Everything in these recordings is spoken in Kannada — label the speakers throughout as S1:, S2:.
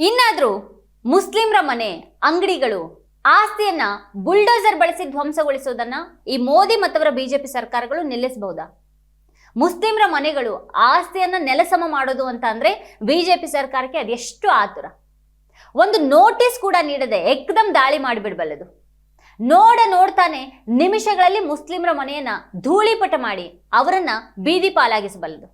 S1: ಇನ್ನಾದ್ರೂ ಮುಸ್ಲಿಂರ ಮನೆ, ಅಂಗಡಿಗಳು, ಆಸ್ತಿಯನ್ನ ಬುಲ್ಡೋಸರ್ ಬಳಸಿ ಧ್ವಂಸಗೊಳಿಸೋದನ್ನ ಈ ಮೋದಿ ಮತ್ತವರ ಬಿಜೆಪಿ ಸರ್ಕಾರಗಳು ನಿಲ್ಲಿಸಬಹುದಾ ಮುಸ್ಲಿಮ್ರ ಮನೆಗಳು ಆಸ್ತಿಯನ್ನ ನೆಲಸಮ ಮಾಡೋದು ಅಂತ ಅಂದ್ರೆ ಬಿಜೆಪಿ ಸರ್ಕಾರಕ್ಕೆ ಅದೆಷ್ಟು ಆತುರ? ಒಂದು ನೋಟಿಸ್ ಕೂಡ ನೀಡದೆ ಎಕ್ದಮ್ ದಾಳಿ ಮಾಡಿಬಿಡಬಲ್ಲದು ನೋಡ ನೋಡ್ತಾನೆ ನಿಮಿಷಗಳಲ್ಲಿ ಮುಸ್ಲಿಂರ ಮನೆಯನ್ನ ಧೂಳಿಪಟ ಮಾಡಿ ಅವರನ್ನ ಬೀದಿ ಪಾಲಾಗಿಸಬಲ್ಲದು.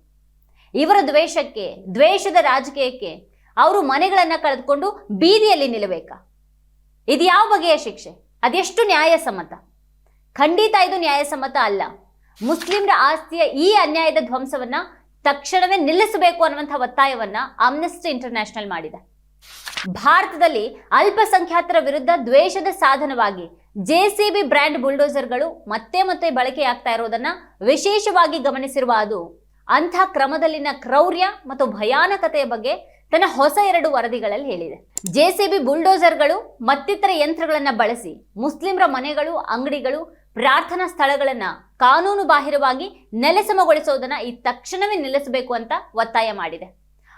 S1: ಇವರ ದ್ವೇಷಕ್ಕೆ, ದ್ವೇಷದ ರಾಜಕೀಯಕ್ಕೆ ಅವರು ಮನೆಗಳನ್ನ ಕಳೆದುಕೊಂಡು ಬೀದಿಯಲ್ಲಿ ನಿಲ್ಲಬೇಕಾ? ಇದು ಯಾವ ಬಗೆಯ ಶಿಕ್ಷೆ? ಅದೆಷ್ಟು ನ್ಯಾಯಸಮ್ಮತ? ಖಂಡಿತ ಇದು ನ್ಯಾಯಸಮ್ಮತ ಅಲ್ಲ. ಮುಸ್ಲಿಂರ ಆಸ್ತಿಯ ಈ ಅನ್ಯಾಯದ ಧ್ವಂಸವನ್ನ ತಕ್ಷಣವೇ ನಿಲ್ಲಿಸಬೇಕು ಅನ್ನುವಂಥ ಒತ್ತಾಯವನ್ನ ಆಮ್ನೆಸ್ಟಿ ಇಂಟರ್ನ್ಯಾಷನಲ್ ಮಾಡಿದೆ. ಭಾರತದಲ್ಲಿ ಅಲ್ಪಸಂಖ್ಯಾತರ ವಿರುದ್ಧ ದ್ವೇಷದ ಸಾಧನವಾಗಿ ಜೆಸಿಬಿ ಬ್ರ್ಯಾಂಡ್ ಬುಲ್ಡೋಸರ್ಗಳು ಮತ್ತೆ ಮತ್ತೆ ಬಳಕೆಯಾಗ್ತಾ ಇರೋದನ್ನ ವಿಶೇಷವಾಗಿ ಗಮನಿಸಿರುವ ಅದು ಅಂಥ ಕ್ರಮದಲ್ಲಿನ ಕ್ರೌರ್ಯ ಮತ್ತು ಭಯಾನಕತೆಯ ಬಗ್ಗೆ ತನ್ನ ಹೊಸ ಎರಡು ವರದಿಗಳಲ್ಲಿ ಹೇಳಿದೆ. ಜೆಸಿಬಿ ಬುಲ್ಡೋಸರ್ಗಳು ಮತ್ತಿತರ ಯಂತ್ರಗಳನ್ನು ಬಳಸಿ ಮುಸ್ಲಿಮರ ಮನೆಗಳು, ಅಂಗಡಿಗಳು, ಪ್ರಾರ್ಥನಾ ಸ್ಥಳಗಳನ್ನ ಕಾನೂನು ಬಾಹಿರವಾಗಿ ನೆಲೆಸಮಗೊಳಿಸೋದನ್ನ ಈ ತಕ್ಷಣವೇ ನಿಲ್ಲಿಸಬೇಕು ಅಂತ ಒತ್ತಾಯ ಮಾಡಿದೆ.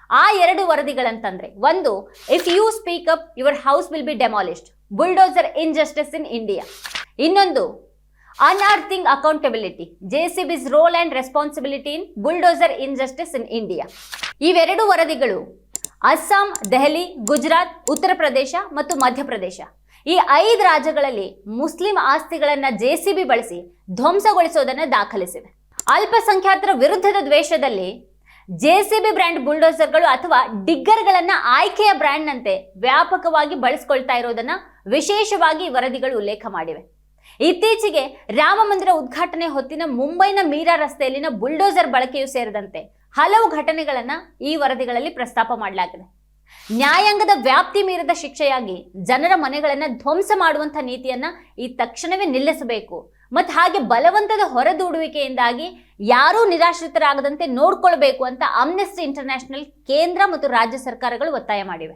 S1: ಆ ಎರಡು ವರದಿಗಳಂತಂದ್ರೆ, ಒಂದು if you speak up your house will be demolished bulldozer injustice in India ಇನ್ನೊಂದು unearthing accountability JCBs role and responsibility in bulldozer injustice in India ಇವೆರಡು ವರದಿಗಳು ಅಸ್ಸಾಂ, ದೆಹಲಿ, ಗುಜರಾತ್, ಉತ್ತರ ಪ್ರದೇಶ ಮತ್ತು ಮಧ್ಯಪ್ರದೇಶ ಈ ಐದು ರಾಜ್ಯಗಳಲ್ಲಿ ಮುಸ್ಲಿಂ ಆಸ್ತಿಗಳನ್ನ ಜೆಸಿಬಿ ಬಳಸಿ ಧ್ವಂಸಗೊಳಿಸೋದನ್ನು ದಾಖಲಿಸಿವೆ ಅಲ್ಪಸಂಖ್ಯಾತರ ವಿರುದ್ಧದ ದ್ವೇಷದಲ್ಲಿ ಜೆಸಿಬಿ ಬ್ರ್ಯಾಂಡ್ ಬುಲ್ಡೋಸರ್ಗಳು ಅಥವಾ ಡಿಗ್ಗರ್ಗಳನ್ನ ಆಯ್ಕೆಯ ಬ್ರ್ಯಾಂಡ್ನಂತೆ ವ್ಯಾಪಕವಾಗಿ ಬಳಸ್ಕೊಳ್ತಾ ಇರೋದನ್ನ ವಿಶೇಷವಾಗಿ ವರದಿಗಳು ಉಲ್ಲೇಖ ಮಾಡಿವೆ. ಇತ್ತೀಚೆಗೆ ರಾಮ ಮಂದಿರ ಉದ್ಘಾಟನೆ ಹೊತ್ತಿನ ಮುಂಬೈನ ಮೀರಾ ರಸ್ತೆಯಲ್ಲಿನ ಬುಲ್ಡೋಸರ್ ಬಳಕೆಯೂ ಸೇರಿದಂತೆ ಹಲವು ಘಟನೆಗಳನ್ನ ಈ ವರದಿಗಳಲ್ಲಿ ಪ್ರಸ್ತಾಪ ಮಾಡಲಾಗಿದೆ. ನ್ಯಾಯಾಂಗದ ವ್ಯಾಪ್ತಿ ಮೀರಿದ ಶಿಕ್ಷೆಯಾಗಿ ಜನರ ಮನೆಗಳನ್ನ ಧ್ವಂಸ ಮಾಡುವಂತ ನೀತಿಯನ್ನ ಈ ತಕ್ಷಣವೇ ನಿಲ್ಲಿಸಬೇಕು. ಮತ್ತು ಹಾಗೆ ಬಲವಂತದ ಹೊರದೂಡುವಿಕೆಯಿಂದಾಗಿ ಯಾರೂ ನಿರಾಶ್ರಿತರಾಗದಂತೆ ನೋಡ್ಕೊಳ್ಬೇಕು ಅಂತ ಅಮ್ನೆಸ್ಟಿ ಇಂಟರ್ನ್ಯಾಷನಲ್ ಕೇಂದ್ರ ಮತ್ತು ರಾಜ್ಯ ಸರ್ಕಾರಗಳು ಒತ್ತಾಯ ಮಾಡಿವೆ.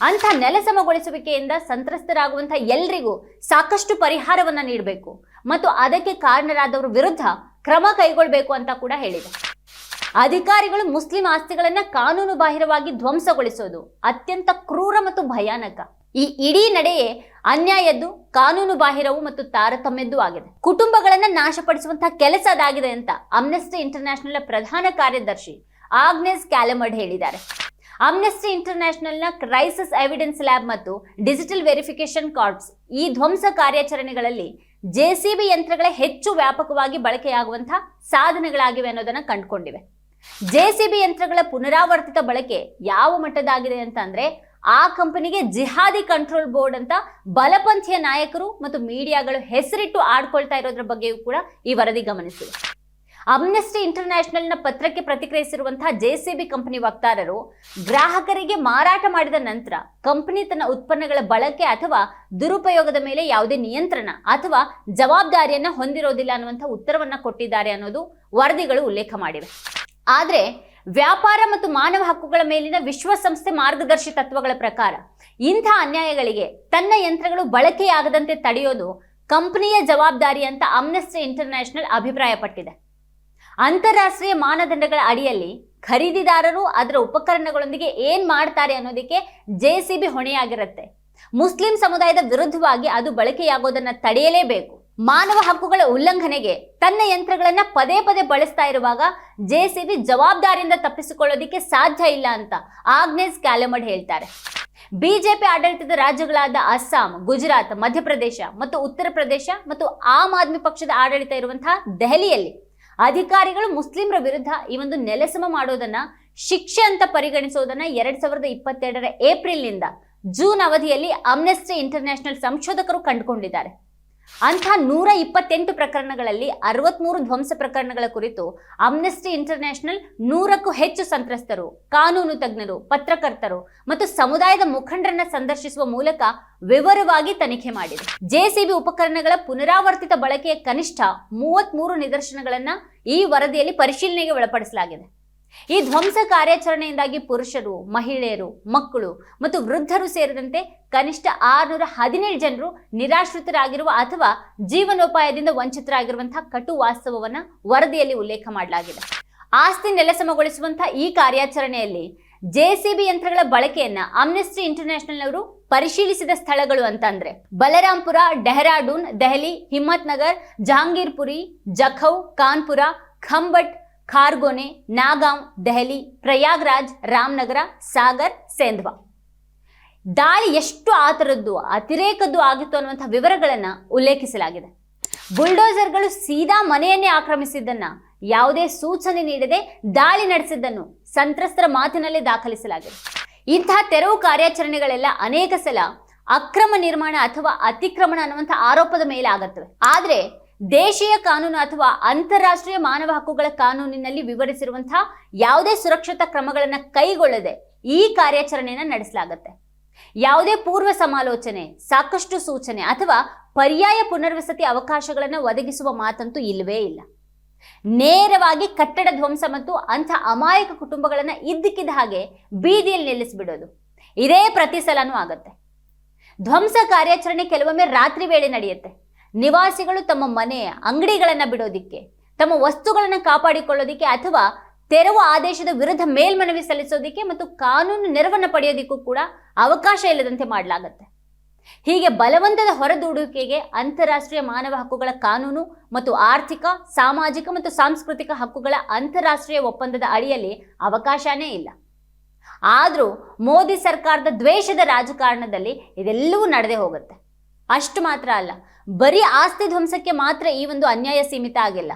S1: ಅಂಥ ನೆಲಸಮಗೊಳಿಸುವಿಕೆಯಿಂದ ಸಂತ್ರಸ್ತರಾಗುವಂಥ ಎಲ್ರಿಗೂ ಸಾಕಷ್ಟು ಪರಿಹಾರವನ್ನ ನೀಡಬೇಕು. ಮತ್ತು ಅದಕ್ಕೆ ಕಾರಣರಾದವರ ವಿರುದ್ಧ ಕ್ರಮ ಕೈಗೊಳ್ಳಬೇಕು ಅಂತ ಕೂಡ ಹೇಳಿದೆ. ಅಧಿಕಾರಿಗಳು ಮುಸ್ಲಿಂ ಆಸ್ತಿಗಳನ್ನ ಕಾನೂನು ಬಾಹಿರವಾಗಿ ಧ್ವಂಸಗೊಳಿಸೋದು ಅತ್ಯಂತ ಕ್ರೂರ ಮತ್ತು ಭಯಾನಕ. ಈ ಇಡೀ ನಡೆಯೇ ಅನ್ಯಾಯದ್ದು, ಕಾನೂನು ಬಾಹಿರವು ಮತ್ತು ತಾರತಮ್ಯದ್ದು ಆಗಿದೆ. ಕುಟುಂಬಗಳನ್ನ ನಾಶಪಡಿಸುವಂತಹ ಕೆಲಸ ಅದಾಗಿದೆ ಅಂತ ಅಮ್ನೆಸ್ಟಿ ಇಂಟರ್ನ್ಯಾಷನಲ್ ಪ್ರಧಾನ ಕಾರ್ಯದರ್ಶಿ ಆಗ್ನೆಸ್ ಕ್ಯಾಲಮಡ್ ಹೇಳಿದ್ದಾರೆ. ಅಮ್ನೆಸ್ಟಿ ಇಂಟರ್ನ್ಯಾಷನಲ್ನ ಕ್ರೈಸಿಸ್ ಎವಿಡೆನ್ಸ್ ಲ್ಯಾಬ್ ಮತ್ತು ಡಿಜಿಟಲ್ ವೆರಿಫಿಕೇಶನ್ ಕಾರ್ಡ್ಸ್ ಈ ಧ್ವಂಸ ಕಾರ್ಯಾಚರಣೆಗಳಲ್ಲಿ ಜೆಸಿಬಿ ಯಂತ್ರಗಳ ಹೆಚ್ಚು ವ್ಯಾಪಕವಾಗಿ ಬಳಕೆಯಾಗುವಂತಹ ಸಾಧನಗಳಾಗಿವೆ ಅನ್ನೋದನ್ನ ಕಂಡುಕೊಂಡಿವೆ. ಜೆಸಿಬಿ ಯಂತ್ರಗಳ ಪುನರಾವರ್ತಿತ ಬಳಕೆ ಯಾವ ಮಟ್ಟದಾಗಿದೆ ಅಂತ ಅಂದ್ರೆ ಆ ಕಂಪನಿಗೆ ಜಿಹಾದಿ ಕಂಟ್ರೋಲ್ ಬೋರ್ಡ್ ಅಂತ ಬಲಪಂಥೀಯ ನಾಯಕರು ಮತ್ತು ಮೀಡಿಯಾಗಳು ಹೆಸರಿಟ್ಟು ಆಡ್ಕೊಳ್ತಾ ಇರೋದ್ರ ಬಗ್ಗೆಯೂ ಕೂಡ ಈ ವರದಿ ಗಮನಿಸಿದೆ ಅಮ್ನೆಸ್ಟಿ ನ ಪತ್ರಕ್ಕೆ ಪ್ರತಿಕ್ರಿಯಿಸಿರುವಂತಹ ಜೆಸಿಬಿ ಕಂಪನಿ ವಕ್ತಾರರು, ಗ್ರಾಹಕರಿಗೆ ಮಾರಾಟ ಮಾಡಿದ ನಂತರ ಕಂಪನಿ ತನ್ನ ಉತ್ಪನ್ನಗಳ ಬಳಕೆ ಅಥವಾ ದುರುಪಯೋಗದ ಮೇಲೆ ಯಾವುದೇ ನಿಯಂತ್ರಣ ಅಥವಾ ಜವಾಬ್ದಾರಿಯನ್ನ ಹೊಂದಿರೋದಿಲ್ಲ ಅನ್ನುವಂಥ ಉತ್ತರವನ್ನ ಕೊಟ್ಟಿದ್ದಾರೆ ಅನ್ನೋದು ವರದಿಗಳು ಉಲ್ಲೇಖ ಮಾಡಿವೆ. ಆದರೆ ವ್ಯಾಪಾರ ಮತ್ತು ಮಾನವ ಹಕ್ಕುಗಳ ಮೇಲಿನ ವಿಶ್ವಸಂಸ್ಥೆ ಮಾರ್ಗದರ್ಶಿ ತತ್ವಗಳ ಪ್ರಕಾರ ಇಂಥ ಅನ್ಯಾಯಗಳಿಗೆ ತನ್ನ ಯಂತ್ರಗಳು ಬಳಕೆಯಾಗದಂತೆ ತಡೆಯೋದು ಕಂಪನಿಯ ಜವಾಬ್ದಾರಿ ಅಂತ ಅಮ್ನೆಸ್ಟಿ ಇಂಟರ್ನ್ಯಾಷನಲ್ ಅಭಿಪ್ರಾಯಪಟ್ಟಿದೆ. ಅಂತಾರಾಷ್ಟ್ರೀಯ ಮಾನದಂಡಗಳ ಅಡಿಯಲ್ಲಿ ಖರೀದಿದಾರರು ಅದರ ಉಪಕರಣಗಳೊಂದಿಗೆ ಏನ್ ಮಾಡ್ತಾರೆ ಅನ್ನೋದಕ್ಕೆ ಜೆಸಿಬಿ ಹೊಣೆಯಾಗಿರುತ್ತೆ. ಮುಸ್ಲಿಂ ಸಮುದಾಯದ ವಿರುದ್ಧವಾಗಿ ಅದು ಬಳಕೆಯಾಗೋದನ್ನ ತಡೆಯಲೇಬೇಕು. ಮಾನವ ಹಕ್ಕುಗಳ ಉಲ್ಲಂಘನೆಗೆ ತನ್ನ ಯಂತ್ರಗಳನ್ನ ಪದೇ ಪದೇ ಬಳಸ್ತಾ ಇರುವಾಗ ಜೆಸಿಬಿ ಜವಾಬ್ದಾರಿಯಿಂದ ತಪ್ಪಿಸಿಕೊಳ್ಳೋದಿಕ್ಕೆ ಸಾಧ್ಯ ಇಲ್ಲ ಅಂತ ಆಗ್ನೇಸ್ ಕ್ಯಾಲೆಮಡ್ ಹೇಳ್ತಾರೆ. ಬಿಜೆಪಿ ಆಡಳಿತದ ರಾಜ್ಯಗಳಾದ ಅಸ್ಸಾಂ, ಗುಜರಾತ್, ಮಧ್ಯಪ್ರದೇಶ ಮತ್ತು ಉತ್ತರ ಪ್ರದೇಶ ಮತ್ತು ಆಮ್ ಆದ್ಮಿ ಪಕ್ಷದ ಆಡಳಿತ ಇರುವಂತಹ ದೆಹಲಿಯಲ್ಲಿ ಅಧಿಕಾರಿಗಳು ಮುಸ್ಲಿಮರ ವಿರುದ್ಧ ಈ ಒಂದು ನೆಲೆಸಮ ಮಾಡೋದನ್ನ, ಶಿಕ್ಷೆ ಅಂತ ಪರಿಗಣಿಸೋದನ್ನ ಎರಡ್ ಸಾವಿರದ ಇಪ್ಪತ್ತೆರಡರ ಏಪ್ರಿಲ್ನಿಂದ ಜೂನ್ ಅವಧಿಯಲ್ಲಿ ಅಮ್ನೆಸ್ಟಿ ಇಂಟರ್ನ್ಯಾಷನಲ್ ಸಂಶೋಧಕರು ಕಂಡುಕೊಂಡಿದ್ದಾರೆ. ಅಂಥ ನೂರ ಇಪ್ಪತ್ತೆಂಟು ಪ್ರಕರಣಗಳಲ್ಲಿ ಅರವತ್ಮೂರು ಧ್ವಂಸ ಪ್ರಕರಣಗಳ ಕುರಿತು ಅಮ್ನೆಸ್ಟಿ ಇಂಟರ್ನ್ಯಾಷನಲ್ ನೂರಕ್ಕೂ ಹೆಚ್ಚು ಸಂತ್ರಸ್ತರು, ಕಾನೂನು ತಜ್ಞರು, ಪತ್ರಕರ್ತರು ಮತ್ತು ಸಮುದಾಯದ ಮುಖಂಡರನ್ನ ಸಂದರ್ಶಿಸುವ ಮೂಲಕ ವಿವರವಾಗಿ ತನಿಖೆ ಮಾಡಿದೆ. ಜೆಸಿಬಿ ಉಪಕರಣಗಳ ಪುನರಾವರ್ತಿತ ಬಳಕೆಯ ಕನಿಷ್ಠ ಮೂವತ್ಮೂರು ನಿದರ್ಶನಗಳನ್ನ ಈ ವರದಿಯಲ್ಲಿ ಪರಿಶೀಲನೆಗೆ ಒಳಪಡಿಸಲಾಗಿದೆ. ಈ ಧ್ವಂಸ ಕಾರ್ಯಾಚರಣೆಯಿಂದಾಗಿ ಪುರುಷರು, ಮಹಿಳೆಯರು, ಮಕ್ಕಳು ಮತ್ತು ವೃದ್ಧರು ಸೇರಿದಂತೆ ಕನಿಷ್ಠ ಆರುನೂರ ಹದಿನೇಳು ಜನರು ನಿರಾಶ್ರಿತರಾಗಿರುವ ಅಥವಾ ಜೀವನೋಪಾಯದಿಂದ ವಂಚಿತರಾಗಿರುವಂತಹ ಕಟು ವಾಸ್ತವವನ್ನ ವರದಿಯಲ್ಲಿ ಉಲ್ಲೇಖ ಮಾಡಲಾಗಿದೆ. ಆಸ್ತಿ ನೆಲಸಮಗೊಳಿಸುವಂತಹ ಈ ಕಾರ್ಯಾಚರಣೆಯಲ್ಲಿ ಜೆಸಿಬಿ ಯಂತ್ರಗಳ ಬಳಕೆಯನ್ನ ಅಮ್ನೆಸ್ಟಿ ಇಂಟರ್ನ್ಯಾಷನಲ್ ಅವರು ಪರಿಶೀಲಿಸಿದ ಸ್ಥಳಗಳು ಅಂತಂದ್ರೆ ಬಲರಾಂಪುರ, ಡೆಹರಾಡೂನ್, ದೆಹಲಿ ಹಿಮ್ಮತ್ ನಗರ್ ಜಹಾಂಗೀರ್ಪುರಿ, ಜಖೌ, ಕಾನ್ಪುರ, ಖಂಬಟ್ ಖಾರ್ಗೋನೆ ನಾಗಾಂವ್ ದೆಹಲಿ, ಪ್ರಯಾಗ್ರಾಜ್, ರಾಮನಗರ, ಸಾಗರ್, ಸೇಂಧ್ವಾ. ದಾಳಿ ಎಷ್ಟು ಆತರದ್ದು, ಅತಿರೇಕದ್ದು ಆಗಿತ್ತು ಅನ್ನುವಂಥ ವಿವರಗಳನ್ನು ಉಲ್ಲೇಖಿಸಲಾಗಿದೆ. ಬುಲ್ಡೋಸರ್ಗಳು ಸೀದಾ ಮನೆಯನ್ನೇ ಆಕ್ರಮಿಸಿದ್ದನ್ನು, ಯಾವುದೇ ಸೂಚನೆ ನೀಡದೆ ದಾಳಿ ನಡೆಸಿದ್ದನ್ನು ಸಂತ್ರಸ್ತರ ಮಾತಿನಲ್ಲಿ ದಾಖಲಿಸಲಾಗಿದೆ. ಇಂತಹ ತೆರವು ಕಾರ್ಯಾಚರಣೆಗಳೆಲ್ಲ ಅನೇಕ ಸಲ ಅಕ್ರಮ ನಿರ್ಮಾಣ ಅಥವಾ ಅತಿಕ್ರಮಣ ಅನ್ನುವಂಥ ಆರೋಪದ ಮೇಲೆ ಆಗುತ್ತವೆ. ಆದ್ರೆ ದೇಶೀಯ ಕಾನೂನು ಅಥವಾ ಅಂತಾರಾಷ್ಟ್ರೀಯ ಮಾನವ ಹಕ್ಕುಗಳ ಕಾನೂನಿನಲ್ಲಿ ವಿವರಿಸಿರುವಂತಹ ಯಾವುದೇ ಸುರಕ್ಷತಾ ಕ್ರಮಗಳನ್ನ ಕೈಗೊಳ್ಳದೆ ಈ ಕಾರ್ಯಾಚರಣೆಯನ್ನ ನಡೆಸಲಾಗುತ್ತೆ. ಯಾವುದೇ ಪೂರ್ವ ಸಮಾಲೋಚನೆ, ಸಾಕಷ್ಟು ಸೂಚನೆ ಅಥವಾ ಪರ್ಯಾಯ ಪುನರ್ವಸತಿ ಅವಕಾಶಗಳನ್ನು ಒದಗಿಸುವ ಮಾತಂತೂ ಇಲ್ಲವೇ ಇಲ್ಲ. ನೇರವಾಗಿ ಕಟ್ಟಡ ಧ್ವಂಸ ಮತ್ತು ಅಂಥ ಅಮಾಯಕ ಕುಟುಂಬಗಳನ್ನ ಇದ್ದಕ್ಕಿದ್ದ ಹಾಗೆ ಬೀದಿಯಲ್ಲಿ ನಿಲ್ಲಿಸಿಬಿಡೋದು. ಇದೇ ಪ್ರತಿ ಸಲನೂ ಆಗತ್ತೆ. ಧ್ವಂಸ ಕಾರ್ಯಾಚರಣೆ ಕೆಲವೊಮ್ಮೆ ರಾತ್ರಿ ವೇಳೆ ನಡೆಯುತ್ತೆ. ನಿವಾಸಿಗಳು ತಮ್ಮ ಮನೆ ಅಂಗಡಿಗಳನ್ನು ಬಿಡೋದಿಕ್ಕೆ, ತಮ್ಮ ವಸ್ತುಗಳನ್ನು ಕಾಪಾಡಿಕೊಳ್ಳೋದಿಕ್ಕೆ ಅಥವಾ ತೆರವು ಆದೇಶದ ವಿರುದ್ಧ ಮೇಲ್ಮನವಿ ಸಲ್ಲಿಸೋದಿಕ್ಕೆ ಮತ್ತು ಕಾನೂನು ನೆರವನ್ನು ಪಡೆಯೋದಿಕ್ಕೂ ಕೂಡ ಅವಕಾಶ ಇಲ್ಲದಂತೆ ಮಾಡಲಾಗುತ್ತೆ. ಹೀಗೆ ಬಲವಂತದ ಹೊರದೂಡುವಿಕೆಗೆ ಅಂತಾರಾಷ್ಟ್ರೀಯ ಮಾನವ ಹಕ್ಕುಗಳ ಕಾನೂನು ಮತ್ತು ಆರ್ಥಿಕ, ಸಾಮಾಜಿಕ ಮತ್ತು ಸಾಂಸ್ಕೃತಿಕ ಹಕ್ಕುಗಳ ಅಂತಾರಾಷ್ಟ್ರೀಯ ಒಪ್ಪಂದದ ಅಡಿಯಲ್ಲಿ ಅವಕಾಶನೇ ಇಲ್ಲ. ಆದರೂ ಮೋದಿ ಸರ್ಕಾರದ ದ್ವೇಷದ ರಾಜಕಾರಣದಲ್ಲಿ ಇದೆಲ್ಲವೂ ನಡೆದೇ ಹೋಗುತ್ತೆ. ಅಷ್ಟು ಮಾತ್ರ ಅಲ್ಲ, ಬರೀ ಆಸ್ತಿ ಧ್ವಂಸಕ್ಕೆ ಮಾತ್ರ ಈ ಒಂದು ಅನ್ಯಾಯ ಸೀಮಿತ ಆಗಿಲ್ಲ.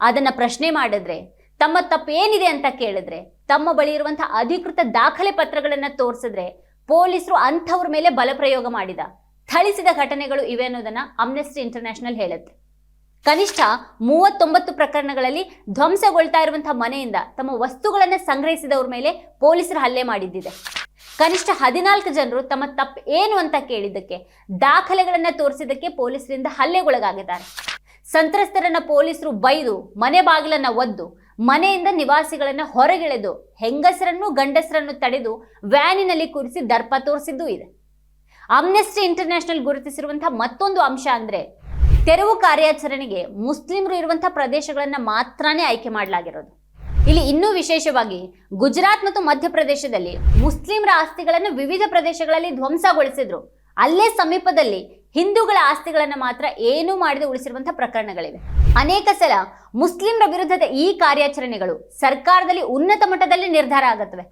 S1: ಅದನ್ನ ಪ್ರಶ್ನೆ ಮಾಡಿದ್ರೆ, ತಮ್ಮ ತಪ್ಪೇನಿದೆ ಅಂತ ಕೇಳಿದ್ರೆ, ತಮ್ಮ ಬಳಿ ಇರುವಂತಹ ಅಧಿಕೃತ ದಾಖಲೆ ಪತ್ರಗಳನ್ನು ತೋರಿಸಿದ್ರೆ, ಪೊಲೀಸರು ಅಂಥವ್ರ ಮೇಲೆ ಬಲಪ್ರಯೋಗ ಮಾಡಿದ, ಥಳಿಸಿದ ಘಟನೆಗಳು ಇವೆ ಅನ್ನೋದನ್ನ ಅಮ್ನೆಸ್ಟಿ ಇಂಟರ್ನ್ಯಾಷನಲ್ ಹೇಳುತ್ತೆ. ಕನಿಷ್ಠ ಮೂವತ್ತೊಂಬತ್ತು ಪ್ರಕರಣಗಳಲ್ಲಿ ಧ್ವಂಸಗೊಳ್ತಾ ಇರುವಂತಹ ಮನೆಯಿಂದ ತಮ್ಮ ವಸ್ತುಗಳನ್ನ ಸಂಗ್ರಹಿಸಿದವ್ರ ಮೇಲೆ ಪೊಲೀಸರು ಹಲ್ಲೆ ಮಾಡಿದ್ದಿದೆ. ಕನಿಷ್ಠ ಹದಿನಾಲ್ಕು ಜನರು ತಮ್ಮ ತಪ್ಪು ಏನು ಅಂತ ಕೇಳಿದ್ದಕ್ಕೆ, ದಾಖಲೆಗಳನ್ನ ತೋರಿಸಿದ್ದಕ್ಕೆ ಪೊಲೀಸರಿಂದ ಹಲ್ಲೆಗೊಳಗಾಗಿದ್ದಾರೆ. ಸಂತ್ರಸ್ತರನ್ನ ಪೊಲೀಸರು ಬೈದು, ಮನೆ ಬಾಗಿಲನ್ನ ಒದ್ದು, ಮನೆಯಿಂದ ನಿವಾಸಿಗಳನ್ನ ಹೊರಗೆಳೆದು, ಹೆಂಗಸರನ್ನು ಗಂಡಸರನ್ನು ತಡೆದು ವ್ಯಾನಿನಲ್ಲಿ ಕೂರಿಸಿ ದರ್ಪ ತೋರಿಸಿದ್ದೂ ಇದೆ. ಅಮ್ನೆಸ್ಟಿ ಇಂಟರ್ನ್ಯಾಷನಲ್ ಗುರುತಿಸಿರುವಂತಹ ಮತ್ತೊಂದು ಅಂಶ ಅಂದ್ರೆ ತೆರವು ಕಾರ್ಯಾಚರಣೆಗೆ ಮುಸ್ಲಿಮರು ಇರುವಂತಹ ಪ್ರದೇಶಗಳನ್ನ ಮಾತ್ರನೇ ಆಯ್ಕೆ ಮಾಡಲಾಗಿರೋದು. ಇಲ್ಲಿ ಇನ್ನೂ ವಿಶೇಷವಾಗಿ ಗುಜರಾತ್ ಮತ್ತು ಮಧ್ಯಪ್ರದೇಶದಲ್ಲಿ ಮುಸ್ಲಿಮರ ಆಸ್ತಿಗಳನ್ನು ವಿವಿಧ ಪ್ರದೇಶಗಳಲ್ಲಿ ಧ್ವಂಸಗೊಳಿಸಿದ್ರು. ಅಲ್ಲೇ ಸಮೀಪದಲ್ಲಿ ಹಿಂದೂಗಳ ಆಸ್ತಿಗಳನ್ನು ಮಾತ್ರ ಏನೂ ಮಾಡದೆ ಉಳಿಸಿರುವಂತಹ ಪ್ರಕರಣಗಳಿವೆ. ಅನೇಕ ಸಲ ಮುಸ್ಲಿಮರ ವಿರುದ್ಧದ ಈ ಕಾರ್ಯಾಚರಣೆಗಳು ಸರ್ಕಾರದಲ್ಲಿ ಉನ್ನತ ಮಟ್ಟದಲ್ಲಿ ನಿರ್ಧಾರ ಆಗುತ್ತವೆ.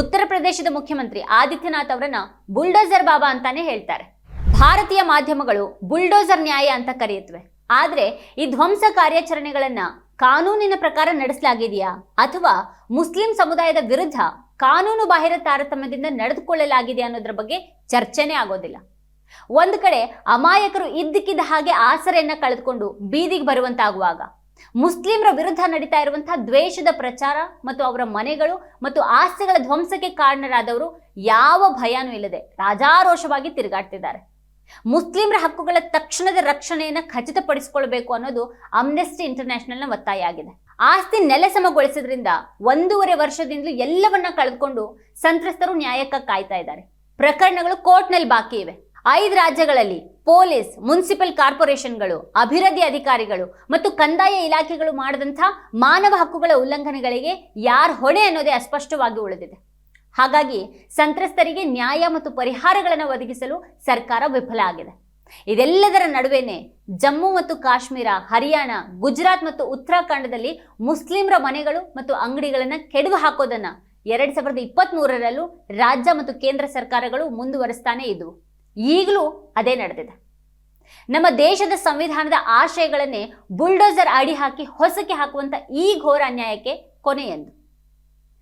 S1: ಉತ್ತರ ಪ್ರದೇಶದ ಮುಖ್ಯಮಂತ್ರಿ ಆದಿತ್ಯನಾಥ್ ಅವರನ್ನ ಬುಲ್ಡೋಸರ್ ಬಾಬಾ ಅಂತಾನೆ ಹೇಳ್ತಾರೆ. ಭಾರತೀಯ ಮಾಧ್ಯಮಗಳು ಬುಲ್ಡೋಸರ್ ನ್ಯಾಯ ಅಂತ ಕರೆಯುತ್ತವೆ. ಆದರೆ ಈ ಧ್ವಂಸ ಕಾರ್ಯಾಚರಣೆಗಳನ್ನ ಕಾನೂನಿನ ಪ್ರಕಾರ ನಡೆಸಲಾಗಿದೆಯಾ? ಅಥವಾ ಮುಸ್ಲಿಂ ಸಮುದಾಯದ ವಿರುದ್ಧ ಕಾನೂನು ಬಾಹಿರ ತಾರತಮ್ಯದಿಂದ ನಡೆದುಕೊಳ್ಳಲಾಗಿದೆ ಅನ್ನೋದ್ರ ಬಗ್ಗೆ ಚರ್ಚೆನೆ ಆಗೋದಿಲ್ಲ. ಒಂದು ಕಡೆ ಅಮಾಯಕರು ಇದ್ದಕ್ಕಿದ್ದ ಹಾಗೆ ಆಸರೆಯನ್ನ ಕಳೆದುಕೊಂಡು ಬೀದಿಗೆ ಬರುವಂತಾಗುವಾಗ ಮುಸ್ಲಿಮರ ವಿರುದ್ಧ ನಡೀತಾ ಇರುವಂತಹ ದ್ವೇಷದ ಪ್ರಚಾರ ಮತ್ತು ಅವರ ಮನೆಗಳು ಮತ್ತು ಆಸ್ತಿಗಳ ಧ್ವಂಸಕ್ಕೆ ಕಾರಣರಾದವರು ಯಾವ ಭಯನೂ ಇಲ್ಲದೆ ರಾಜಾರೋಷವಾಗಿ ತಿರುಗಾಡ್ತಿದ್ದಾರೆ. ಮುಸ್ಲಿಮರ ಹಕ್ಕುಗಳ ತಕ್ಷಣದ ರಕ್ಷಣೆಯನ್ನು ಖಚಿತಪಡಿಸಿಕೊಳ್ಬೇಕು ಅನ್ನೋದು ಅಮ್ನೆಸ್ಟಿ ಇಂಟರ್ನ್ಯಾಷನಲ್ನ ಒತ್ತಾಯ ಆಗಿದೆ. ಆಸ್ತಿ ನೆಲೆಸಮಗೊಳಿಸಿದ್ರಿಂದ ಒಂದೂವರೆ ವರ್ಷದಿಂದಲೂ ಎಲ್ಲವನ್ನ ಕಳೆದುಕೊಂಡು ಸಂತ್ರಸ್ತರು ನ್ಯಾಯಕ್ಕೆ ಕಾಯ್ತಾ ಇದ್ದಾರೆ. ಪ್ರಕರಣಗಳು ಕೋರ್ಟ್ನಲ್ಲಿ ಬಾಕಿ ಇವೆ. ಐದು ರಾಜ್ಯಗಳಲ್ಲಿ ಪೊಲೀಸ್, ಮುನ್ಸಿಪಲ್ ಕಾರ್ಪೊರೇಷನ್ಗಳು, ಅಭಿವೃದ್ಧಿ ಅಧಿಕಾರಿಗಳು ಮತ್ತು ಕಂದಾಯ ಇಲಾಖೆಗಳು ಮಾಡಿದಂಥ ಮಾನವ ಹಕ್ಕುಗಳ ಉಲ್ಲಂಘನೆಗಳಿಗೆ ಯಾರ ಹೊಣೆ ಅನ್ನೋದೇ ಅಸ್ಪಷ್ಟವಾಗಿ ಉಳಿದಿದೆ. ಹಾಗಾಗಿ ಸಂತ್ರಸ್ತರಿಗೆ ನ್ಯಾಯ ಮತ್ತು ಪರಿಹಾರಗಳನ್ನು ಒದಗಿಸಲು ಸರ್ಕಾರ ವಿಫಲ ಆಗಿದೆ. ಇದೆಲ್ಲದರ ನಡುವೆನೆ ಜಮ್ಮು ಮತ್ತು ಕಾಶ್ಮೀರ, ಹರಿಯಾಣ, ಗುಜರಾತ್ ಮತ್ತು ಉತ್ತರಾಖಂಡದಲ್ಲಿ ಮುಸ್ಲಿಮರ ಮನೆಗಳು ಮತ್ತು ಅಂಗಡಿಗಳನ್ನು ಕೆಡವು ಹಾಕೋದನ್ನ ಎರಡ್ ಸಾವಿರದ ಇಪ್ಪತ್ತ್ ಮೂರರಲ್ಲೂ ರಾಜ್ಯ ಮತ್ತು ಕೇಂದ್ರ ಸರ್ಕಾರಗಳು ಮುಂದುವರಿಸ್ತಾನೆ ಇದ್ವು. ಈಗಲೂ ಅದೇ ನಡೆದಿದೆ. ನಮ್ಮ ದೇಶದ ಸಂವಿಧಾನದ ಆಶಯಗಳನ್ನೇ ಬುಲ್ಡೋಸರ್ ಅಡಿ ಹಾಕಿ ಹೊಸಕ್ಕೆ ಹಾಕುವಂತ ಈ ಘೋರ ಅನ್ಯಾಯಕ್ಕೆ ಕೊನೆಯೆಂದು